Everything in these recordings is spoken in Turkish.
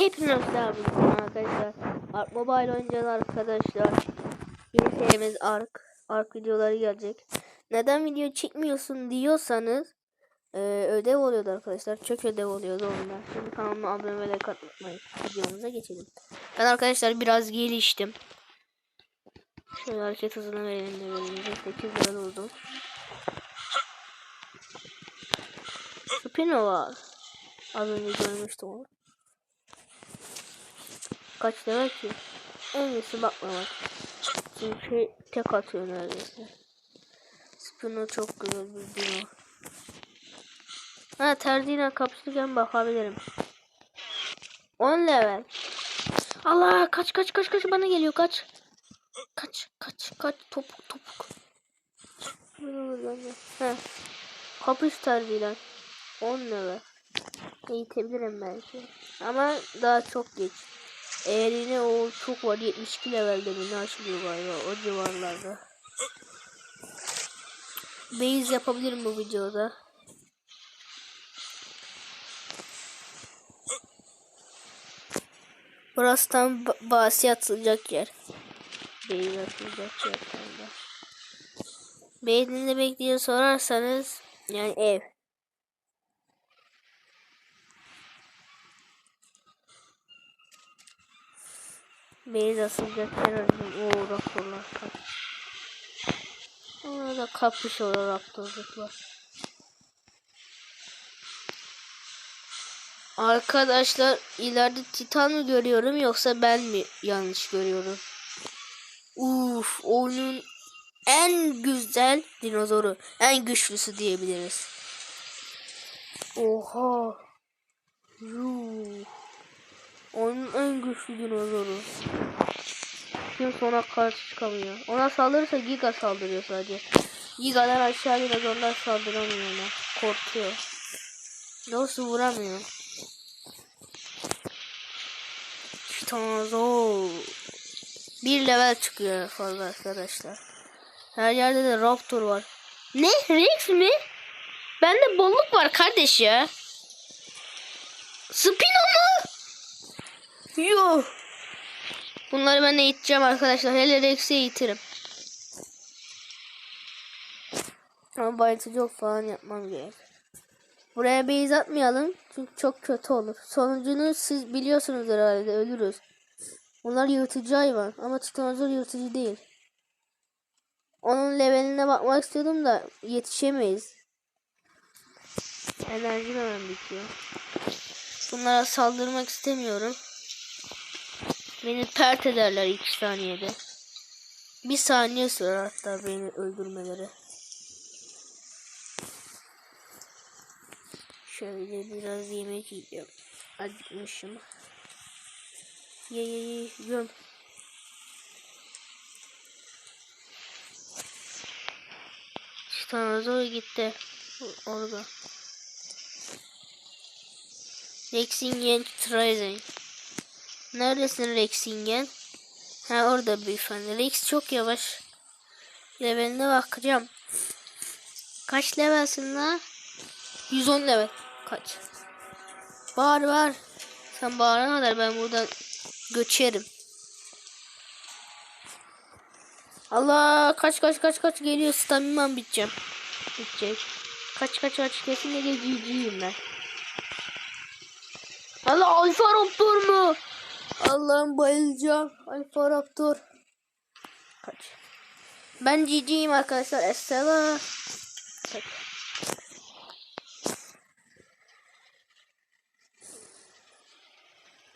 Hepinize bulduk arkadaşlar. Ark Mobile oynayacağız arkadaşlar. Yeni serimiz Ark. Ark videoları gelecek. Neden video çekmiyorsun diyorsanız e, ödev oluyordu arkadaşlar. Çok ödev oluyordu ondan. Şimdi kanalıma abone ve like atmayın. Videomuza geçelim. Ben arkadaşlar biraz geliştim. Şöyle hareket hızına verelim de verelim. 8 lira oldu. Spino var. Az önce görmüştüm onu. Kaç level ki? En iyisi bakmamak. Çünkü tek atıyor neredeyse. Spino çok güzel bir dino. Ha terziyle kapışırken bakabilirim. 10 level. Allah kaç kaç kaç kaç bana geliyor kaç. Kaç kaç kaç topuk topuk. Ha. Kapış terziyle. 10 level. Eğitebilirim belki. Ama daha çok geç. Eğer yine o çok var 72 levelde mi ne açılıyor galiba o civarlarda. Base yapabilirim bu videoda. Burası tam ba- basi atılacak yer. Base atılacak yer tam da. Base'in ne bekliyor sorarsanız yani ev. Beyaz asılacak arıyorum. Oo raptorlar kaç. Orada kapış olur raptorluklar. Arkadaşlar ileride titan mı görüyorum yoksa ben mi yanlış görüyorum? Uf oyunun en güzel dinozoru. En güçlüsü diyebiliriz. Oha. Yuh. Onun en güçlü dinozoru. Kim sonra karşı çıkamıyor. Ona saldırırsa Giga saldırıyor sadece. Giga'dan aşağı dinozorlar saldıramıyor ona. Korkuyor. Doğrusu vuramıyor. Dinozor. Bir level çıkıyor fazla arkadaşlar. Her yerde de Raptor var. Ne? Rex mi? Bende bolluk var kardeş ya. Spino? Yuh. Bunları ben eğiteceğim arkadaşlar. Hele Rex'i eğitirim. Ama bayıltıcı yok falan yapmam gerek. Buraya base atmayalım. Çünkü çok kötü olur. Sonucunu siz biliyorsunuz herhalde. Ölürüz. Bunlar yırtıcı hayvan. Ama titanozor yırtıcı değil. Onun leveline bakmak istiyordum da yetişemeyiz. Enerjim hemen bitiyor. Bunlara saldırmak istemiyorum. Beni pert ederler 2 saniyede. Bir saniye sürer hatta beni öldürmeleri. Şöyle biraz yemek yiyeceğim. Acıkmışım. Ye ye ye göm. Stanozor gitti. Orada. Rexingen Traizen. Neredesin Rexingen? Ha orada beyefendi. Rex çok yavaş. Leveline bakacağım. Kaç levelsin la? 110 level. Kaç? Bağır bağır. Sen bağırana kadar ben buradan göçerim. Allah kaç kaç kaç kaç geliyor staminam biteceğim. Bitecek. Kaç kaç kaç kesinlikle GG'yim ben. Allah Alfa Raptor mu? Allah'ım bayılacağım. Alfa Raptor. Kaç. Ben GG'yim arkadaşlar. Estela. Kaç.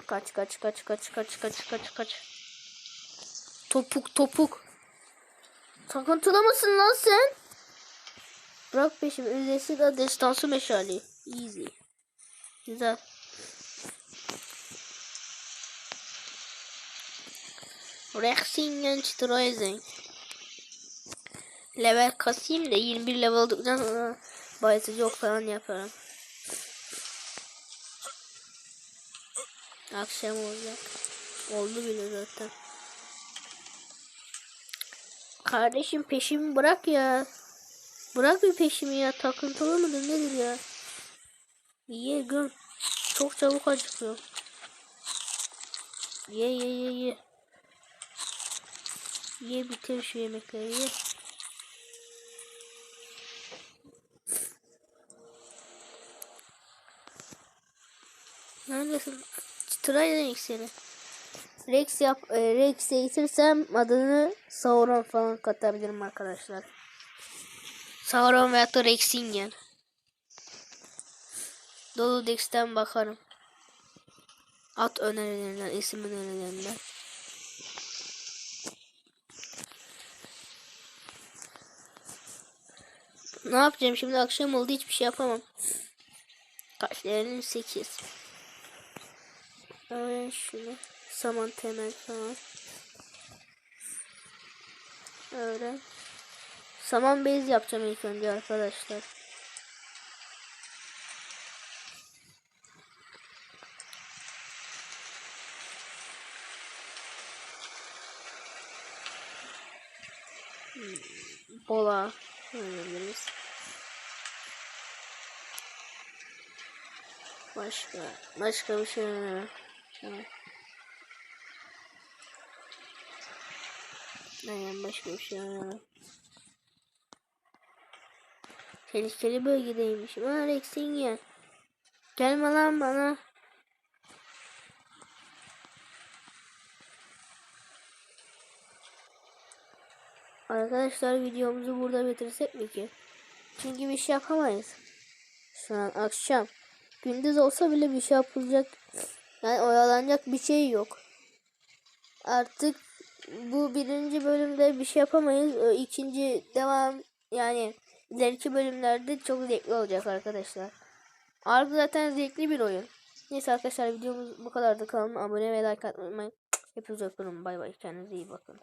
Kaç kaç kaç kaç kaç kaç kaç kaç. Topuk topuk. Takıntılı mısın lan sen? Bırak peşimi. Ücretsiz de destansı meşali. Easy. Güzel. Rexingen Streising. Level kasayım da 21 level olduktan sonra bayıtıcı yok falan yaparım. Akşam olacak. Oldu bile zaten. Kardeşim peşimi bırak ya. Bırak bir peşimi ya. Takıntılı mıdır nedir ya? Ye göm. Çok çabuk acıkıyor. Ye ye ye ye. Ye bitir şu yemekleri ye. Neredesin? Çıtırayla seni. Rex yap, e, Rex eğitirsem adını Sauron falan katabilirim arkadaşlar. Sauron veyahut da Rexingen. Dolu Dex'ten bakarım. At önerilerinden, isim önerilerinden. Ne yapacağım şimdi akşam oldu hiçbir şey yapamam. Kaçlarının 8. Öyle şunu. Saman temel falan. Öyle. Saman bez yapacağım ilk önce arkadaşlar. Bola oynayabiliriz. Başka başka bir şey. Tamam. Aynen başka bir şey oynayalım. Tehlikeli bölgedeymişim. Ha Rex'in gel. Gelme lan bana. Arkadaşlar videomuzu burada bitirsek mi ki? Çünkü bir şey yapamayız. Şu an akşam. Gündüz olsa bile bir şey yapılacak. Yani oyalanacak bir şey yok. Artık bu birinci bölümde bir şey yapamayız. İkinci devam yani ileriki bölümlerde çok zevkli olacak arkadaşlar. Ark zaten zevkli bir oyun. Neyse arkadaşlar videomuz bu kadardı. Kanalıma abone ve like atmayı unutmayın. Hepinizi öpüyorum. Bay bay. Kendinize iyi bakın.